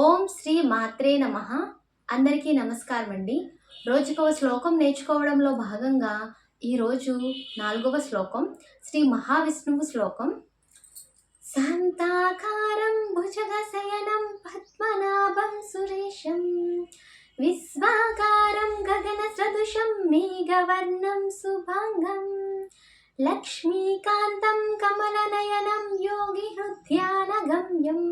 ఓం శ్రీ మాత్రే నమ. అందరికీ నమస్కారం అండి రోజుకవ శ్లోకం నేర్చుకోవడంలో భాగంగా ఈరోజు నాలుగవ శ్లోకం శ్రీ మహావిష్ణువు శ్లోకం. శాంతాకారం భుజగశయనం పద్మనాభం సురేశం. విశ్వాకారం గగన సదృశం మేఘవర్ణం శుభాంగం. లక్ష్మీకాంతం కమలనయనం యోగి హృద్యానగమ్యం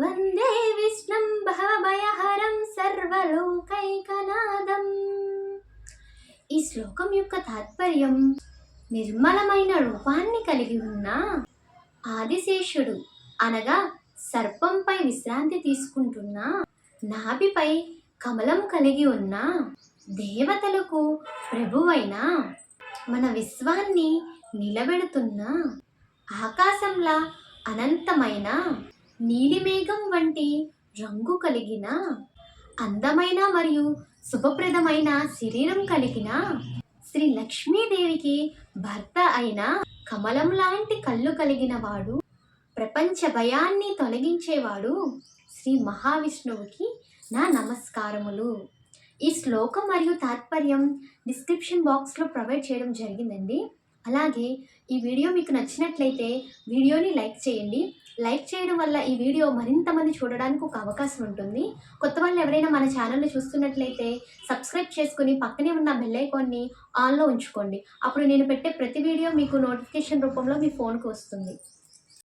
వందే విష్ణుం భవభయహరం సర్వలోకైకనాదం ఈ శ్లోకం యొక్క తాత్పర్యం నిర్మలమైన రూపాన్ని కలిగి ఉన్న ఆదిశేషుడు అనగా సర్పంపై విశ్రాంతి తీసుకుంటున్న నాభిపై కమలం కలిగి ఉన్న దేవతలకు ప్రభువైన మన విశ్వాన్ని నిలబెడుతున్న ఆకాశంలా అనంతమైన నీలిమేఘం వంటి రంగు కలిగిన అందమైన మరియు శుభప్రదమైన శరీరం కలిగిన శ్రీ లక్ష్మీదేవికి భర్త అయిన కమలం లాంటి కళ్ళు కలిగిన వాడు ప్రపంచ భయాన్ని తొలగించేవాడు శ్రీ మహావిష్ణువుకి నా నమస్కారములు. ఈ శ్లోకం మరియు తాత్పర్యం డిస్క్రిప్షన్ బాక్స్లో ప్రొవైడ్ చేయడం జరిగిందండి. అలాగే ఈ వీడియో మీకు నచ్చినట్లయితే వీడియోని లైక్ చేయండి. లైక్ చేయడం వల్ల ఈ వీడియో మరింత మంది చూడడానికి ఒక అవకాశం ఉంటుంది. కొత్త వాళ్ళు ఎవరైనా మన ఛానల్ని చూస్తున్నట్లయితే సబ్స్క్రైబ్ చేసుకుని పక్కనే ఉన్న బెల్ ఐకాన్ని ఆన్లో ఉంచుకోండి. అప్పుడు నేను పెట్టే ప్రతి వీడియో మీకు నోటిఫికేషన్ రూపంలో మీ ఫోన్కి వస్తుంది.